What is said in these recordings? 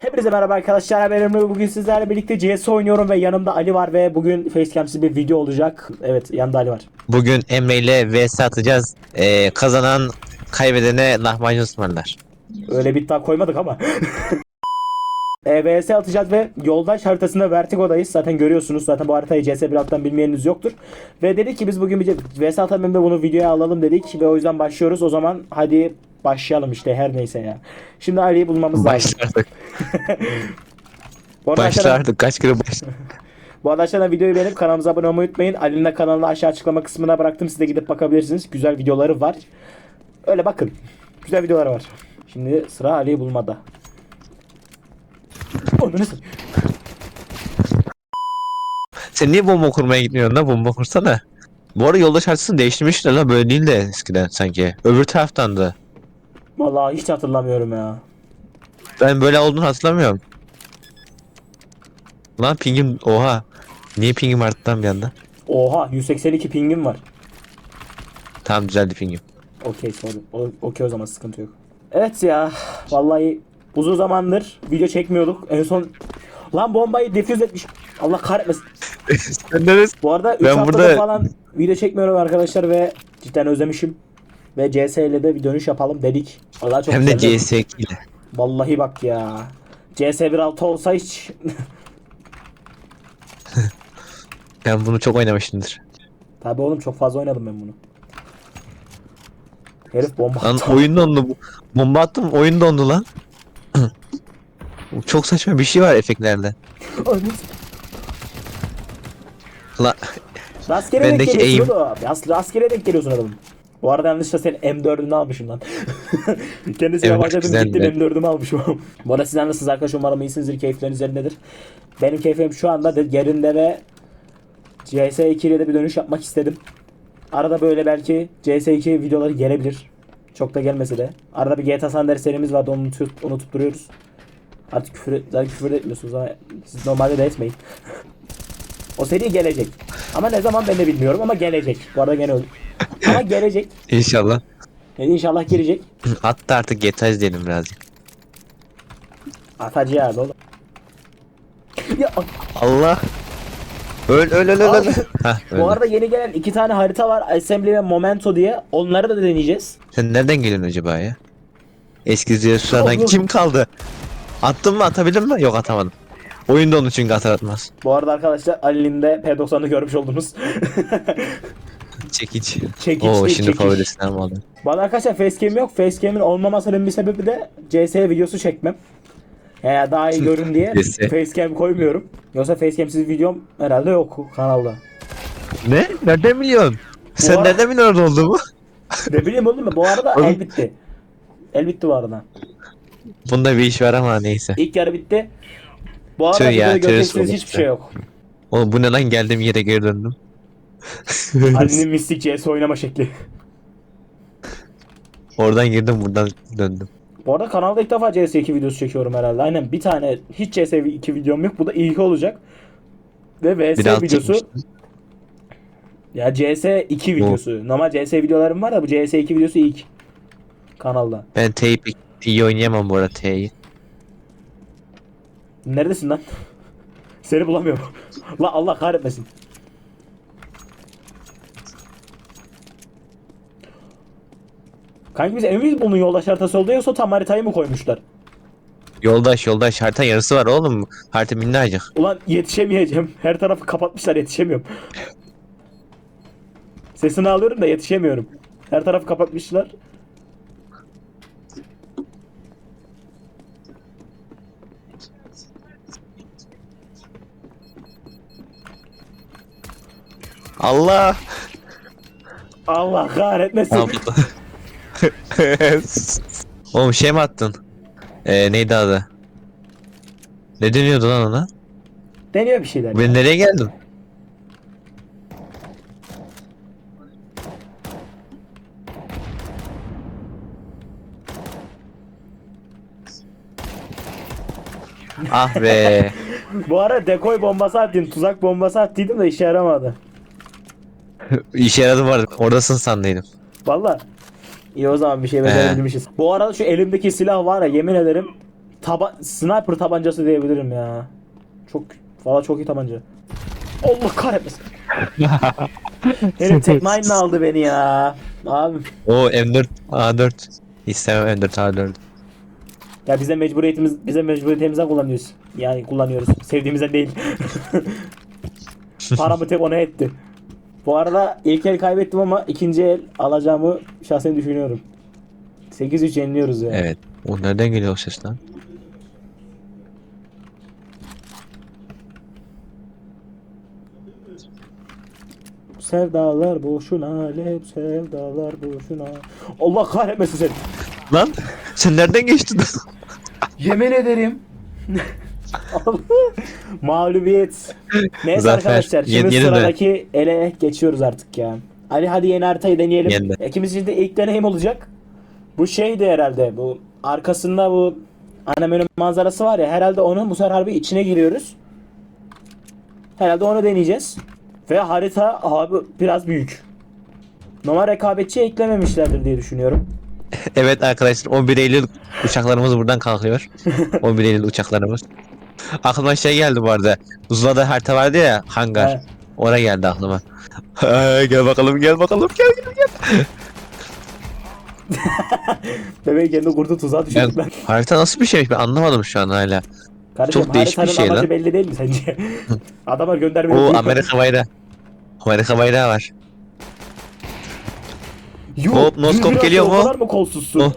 Hepinize merhaba arkadaşlar. Ben Emre. Bugün sizlerle birlikte CS oynuyorum ve yanımda Ali var ve bugün facecam'siz bir video olacak. Evet, yanında Ali var. Bugün Emre ile vs atacağız. Ee, kazanan kaybedene lahmacun ısmarlar. Öyle bir iddia koymadık ama. EVS atacağız ve yoldaş haritasında Vertigo'dayız. Zaten görüyorsunuz. Zaten bu haritayı CS 1.6'dan bilmeyeniniz yoktur. Ve dedik ki biz bugün bir VS atalım ve bunu videoya alalım dedik. Ve o yüzden başlıyoruz. O zaman hadi başlayalım işte her neyse ya. Şimdi Ali'yi bulmamız lazım. Başlardık. Bu arada aşağıdan- Başlardık. Kaç kere baş... Bu arada aşağıdan videoyu beğenip kanalımıza abone olmayı unutmayın. Ali'nin de kanalını aşağı açıklama kısmına bıraktım. Siz de gidip bakabilirsiniz. Güzel videoları var. Öyle bakın. Güzel videoları var. Şimdi sıra Ali'yi bulmada. Onu nasıl? Sen niye bomba kurmaya gitmiyorsun lan? Bomba kursana. Bu arada yoldaş haritasını değiştirmişler lan. Böyle değil de eskiden sanki. Öbür taraftan da. Vallahi hiç hatırlamıyorum ya. Ben böyle olduğunu hatırlamıyorum. Lan pingim... Oha. Niye pingim arttı lan bir anda? Oha 182 pingim var. Tamam düzeldi pingim. Okey sorry. Okey o zaman sıkıntı yok. Evet ya. Vallahi uzun zamandır video çekmiyorduk. En son Lan bombayı defüz etmiş. Allah kahretmesin. Sen neresi? Bu arada 3 Ben haftadır burada- falan video çekmiyorum arkadaşlar ve cidden özlemişim. Ve CS ile de bir dönüş yapalım dedik. Vallahi çok Hem de güzel. CS ile. Vallahi bak ya. CS 1.6 olsa hiç Ben bunu çok oynamışımdır. Tabii oğlum çok fazla oynadım ben bunu. Herif bomba Lan attı. oyun dondu. bu. Bomba attım oyun dondu lan. çok saçma bir şey var efektlerde. Lan Rastgele denk Bendeki geliyorsun oğlum. Rast, rastgele denk geliyorsun adamım. Bu arada yanlışlıkla senin M4'ünü almışım lan. Kendisine Evet, başladım gittim be. M4'ümü almışım. Bu arada sizler nasılsınız arkadaşlar umarım iyisinizdir keyifleriniz yerindedir. Benim keyfim şu anda de yerinde ve CS2 ile de bir dönüş yapmak istedim. Arada böyle belki CS2 videoları gelebilir. Çok da gelmese de. Arada bir GTA San Andreas serimiz vardı onu unutup, unutup duruyoruz. Artık küfür, zaten küfür etmiyorsunuz ama siz normalde de etmeyin. o seri gelecek. Ama ne zaman ben de bilmiyorum ama gelecek. Bu arada gene öyle. Ama gelecek. inşallah. Yani inşallah gelecek. Hatta artık GTA izleyelim birazcık. Atacağız oğlum. Ya, Allah. Öl öl öl öl. öl. Hah, öldü. bu arada yeni gelen iki tane harita var. Assembly ve Momento diye. Onları da deneyeceğiz. Sen nereden geliyorsun acaba ya? Eski Zeus'lardan Oğlum. kim kaldı? Attın mı atabildin mi? Yok atamadım. Oyunda onun çünkü atar atmaz. Bu arada arkadaşlar Ali'nin de P90'ı görmüş oldunuz. Çekiç. Çekiç Oo değil, şimdi çekiç. favorisinden mi aldın? Bana arkadaşlar facecam yok. Facecam'in olmamasının bir sebebi de CS videosu çekmem. Yani daha iyi görün diye CS. facecam koymuyorum. Yoksa facecam'siz videom herhalde yok kanalda. Ne? Nereden biliyorsun? Sen ara- nereden biliyorsun oldu mu? Ne bileyim oğlum mu? Bu arada Oğlum. el bitti. El bitti bu arada. Bunda bir iş var ama neyse. İlk yarı bitti. Bu arada Tüh ya, göreceksiniz terörist hiçbir şey yok. Oğlum bu ne lan geldiğim yere geri döndüm. Ali'nin mistik CS oynama şekli. Oradan girdim buradan döndüm. Bu arada kanalda ilk defa CS2 videosu çekiyorum herhalde. Aynen bir tane hiç CS2 videom yok. Bu da ilk olacak. Ve VS Bir daha videosu. çekmiştim. Ya CS2 videosu. Normal CS videolarım var da bu CS2 videosu ilk. Kanalda. Ben T'yi iyi oynayamam bu arada T'yi. Neredesin lan? Seni bulamıyorum. La Allah kahretmesin. Kanki biz emin miyiz bunun yoldaş haritası oldu yoksa tam haritayı mı koymuşlar? Yoldaş yoldaş harita yarısı var oğlum. Harita minnacık. Ulan yetişemeyeceğim. Her tarafı kapatmışlar yetişemiyorum. Sesini alıyorum da yetişemiyorum. Her tarafı kapatmışlar. Allah. Allah kahretmesin. Oğlum şey mi attın? Ee, neydi adı? Ne deniyordu lan ona? Deniyor bir şeyler. Ben nereye geldim? ah be. Bu ara dekoy bombası attım, tuzak bombası attıydım da işe yaramadı. İşe yaradı vardı. Oradasın sandıydım. Valla. İyi o zaman bir şey becerebilmişiz. Bu arada şu elimdeki silah var ya yemin ederim taba sniper tabancası diyebilirim ya. Çok valla çok iyi tabanca. Allah kahretmesin. Herif tek nine aldı beni ya. Abi O M4 A4. İstemem M4 A4. ya bize mecburiyetimiz bize mecburiyetimizden kullanıyoruz. Yani kullanıyoruz. Sevdiğimizden değil. Paramı tek ona etti. Bu arada ilk el kaybettim ama ikinci el alacağımı şahsen düşünüyorum. 8-3 yeniliyoruz ya. Evet. O nereden geliyor o ses lan? Sevdalar boşuna, hep sevdalar boşuna. Allah kahretmesin seni. Lan sen nereden geçtin? Yemin ederim. Mağlubiyet. Neyse Zafer. arkadaşlar şimdi yeni sıradaki ele geçiyoruz artık ya. Ali hadi yeni haritayı deneyelim. Yeni de. İkimiz için de ilk deneyim olacak. Bu şeydi herhalde bu arkasında bu ana menü manzarası var ya herhalde onun bu sefer harbi içine giriyoruz. Herhalde onu deneyeceğiz. Ve harita abi biraz büyük. Normal rekabetçi eklememişlerdir diye düşünüyorum. evet arkadaşlar 11 Eylül uçaklarımız buradan kalkıyor. 11 Eylül uçaklarımız. Aklıma şey geldi bu arada. Uzla'da harita vardı ya hangar. He. Oraya geldi aklıma. Gel bakalım gel bakalım gel gel gel. Bebeği kendi kurdu tuzağa düşürdük Ben, harita nasıl bir şeymiş ben anlamadım şu an hala. Kardeşim, Çok değişik bir şey lan. belli değil mi sence? Adamlar göndermiyor. O Amerika bayrağı. Amerika bayrağı var. Yuh, Hop, noskop geliyor o mu? kadar mı kolsuzsun? Oh.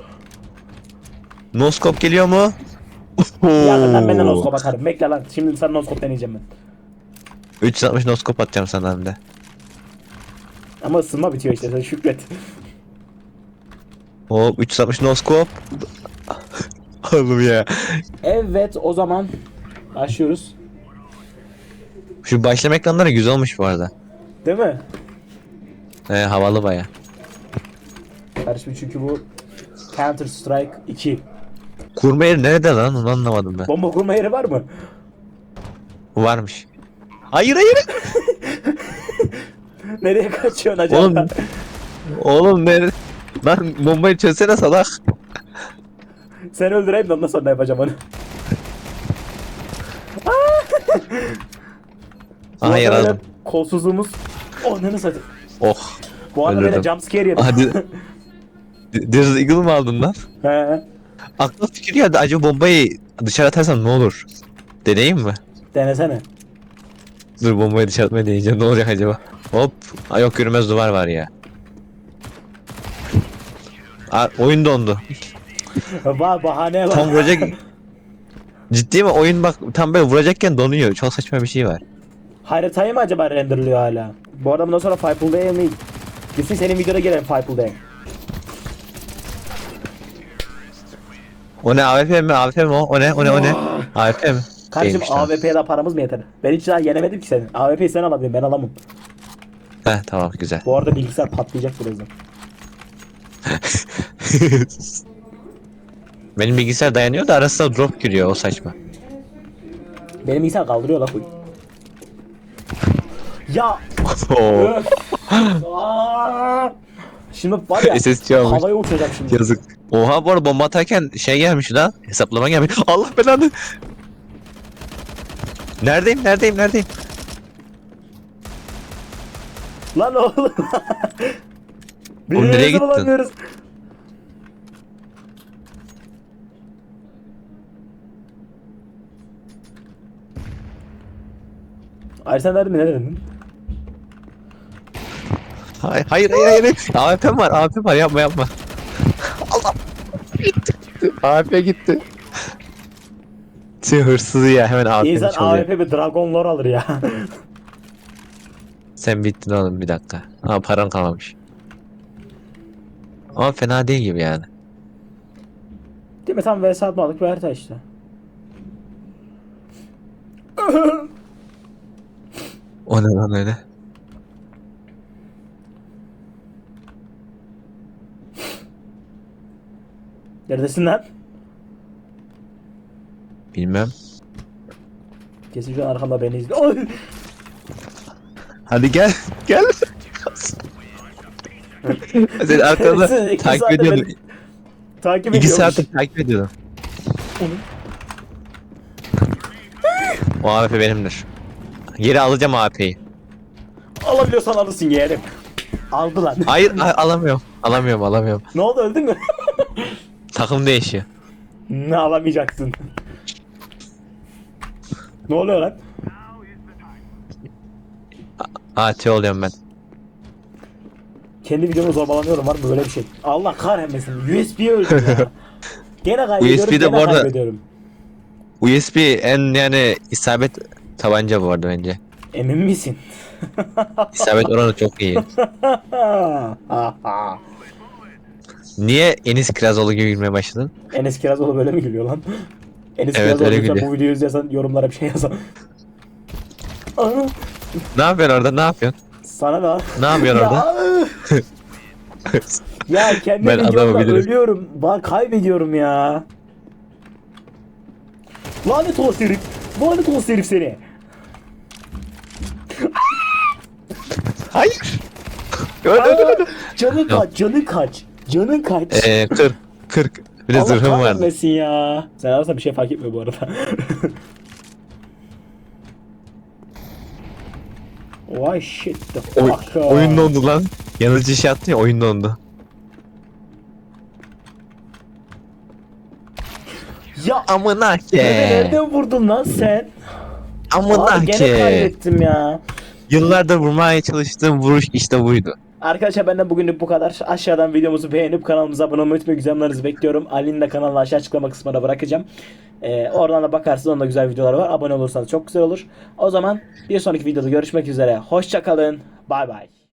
Noskop geliyor mu? Ya ben benden noskop atarım. Bekle lan. Şimdi sana noskop deneyeceğim ben. 360 noskop atacağım sana hem de. Ama ısınma bitiyor işte sen şükret. Hop 360 noskop. Oğlum ya. Evet o zaman başlıyoruz. Şu başlama ekranları güzel olmuş bu arada. Değil mi? He, havalı baya. Kardeşim çünkü bu Counter Strike 2. Kurma yeri nerede lan onu anlamadım ben. Bomba kurma yeri var mı? Varmış. Hayır hayır. Nereye kaçıyorsun acaba? Oğlum. Oğlum nerede? Lan bombayı çözsene salak. Sen öldüreyim de ondan sonra yapacağım onu. Aha yaradım. Kolsuzluğumuz. Oh ne nasıl? Oh. Bu arada böyle jumpscare yedim. Hadi. Desert Eagle mı aldın lan? He. Aklıma fikir geldi acaba bombayı dışarı atarsam ne olur? Deneyeyim mi? Denesene. Dur bombayı dışarı atmayı deneyeceğim ne olacak acaba? Hop. Ay yok yürümez duvar var ya. Aa, oyun dondu. Ba bahane var. Tam vuracak. Ciddi mi? Oyun bak tam böyle vuracakken donuyor. Çok saçma bir şey var. Haritayı mı acaba renderlıyor hala? Bu arada bundan sonra Day'e mi? Gitsin senin videoda gelelim Five O ne AWP mi? AWP mi o? O ne? O ne? O ne? AWP mi? Kardeşim Değilmiş lan. AWP'ye paramız mı yeter? Ben hiç daha yenemedim ki seni. AWP'yi sen alabilirsin ben alamam. Heh tamam güzel. Bu arada bilgisayar patlayacak birazdan. Benim bilgisayar dayanıyor da arasında drop giriyor o saçma. Benim bilgisayar kaldırıyor la koy. Ya Oo. öf. Aa! Şimdi var ya SSC almış. havaya uçacak şimdi. Yazık. Oha bu arada bomba atarken şey gelmiş lan. Hesaplama gelmiş. Allah belanı. Neredeyim? Neredeyim? Neredeyim? Lan oğlum. Oğlum nereye Birbirimizi gittin? bulamıyoruz. Ay sen nerede mi ne dedin? Hayır hayır hayır hayır. AWP var AWP var yapma yapma. AWP gitti. Şey hırsızı ya hemen AWP'ni İnsan çalıyor. AWP bir Dragon Lore alır ya. Sen bittin oğlum bir dakika. Ama paran kalmamış. Ama fena değil gibi yani. Değil mi? Tam vs atmalık bir harita işte. O ne lan öyle? Neredesin lan? Bilmem. Kesin şu an arkamda beni izliyor. Oy! Hadi gel. Gel. Sen arkada Siz iki takip saattir ediyordun. beni Takip İki ediyormuş. saattir takip ediyordun. Onu. O AWP benimdir. Geri alacağım AWP'yi. Alabiliyorsan alırsın yeğenim. Aldı lan. Hayır a- alamıyorum. Alamıyorum alamıyorum. ne oldu öldün mü? Takım değişiyor. ne alamayacaksın. ne oluyor lan? AT oluyorum ben. Kendi videomu zorbalanıyorum var mı böyle bir şey? Allah kahretmesin. USB'ye öldüm ya. Gene kaybediyorum. USB 'de gene bu arada- kaybediyorum. USB en yani isabet tabanca bu arada bence. Emin misin? İsabet oranı çok iyi. Niye Enis Kirazoğlu gibi gülmeye başladın? Enes Kirazoğlu böyle mi gülüyor lan? Enes Evet, Kirazoğlu öyle lütfen gülüyor. bu videoyu izliyorsan yorumlara bir şey yaz. Aa, Ne yapıyorsun orada? Ne yapıyorsun? Sana ne? Ne yapıyorsun orada? Ya, ya kendi Ben adamı videomda bilirim. ölüyorum. Bak kaybediyorum ya. Lanet olası herif. Lanet olası herif seni. Hayır. Öyle öyle öyle. Canı kaç, canı kaç. Canın kaç. Eee 40. 40. Bir de Allah zırhım vardı. kahretmesin ya. Sen ararsan bir şey fark etmiyor bu arada. Why shit the Oy, fuck oyun dondu lan. Yanıcı şey attı ya oyun dondu. Ya Amına Beni nereden vurdun lan sen? Amına Abi gene ki. kaybettim ya. Yıllardır vurmaya çalıştığım vuruş işte buydu. Arkadaşlar benden bugünlük bu kadar. Aşağıdan videomuzu beğenip kanalımıza abone olmayı unutmayın. Güzellerinizi bekliyorum. Ali'nin de kanalını aşağı açıklama kısmına bırakacağım. Ee, oradan da bakarsınız. Onda güzel videolar var. Abone olursanız çok güzel olur. O zaman bir sonraki videoda görüşmek üzere. Hoşçakalın. Bay bay.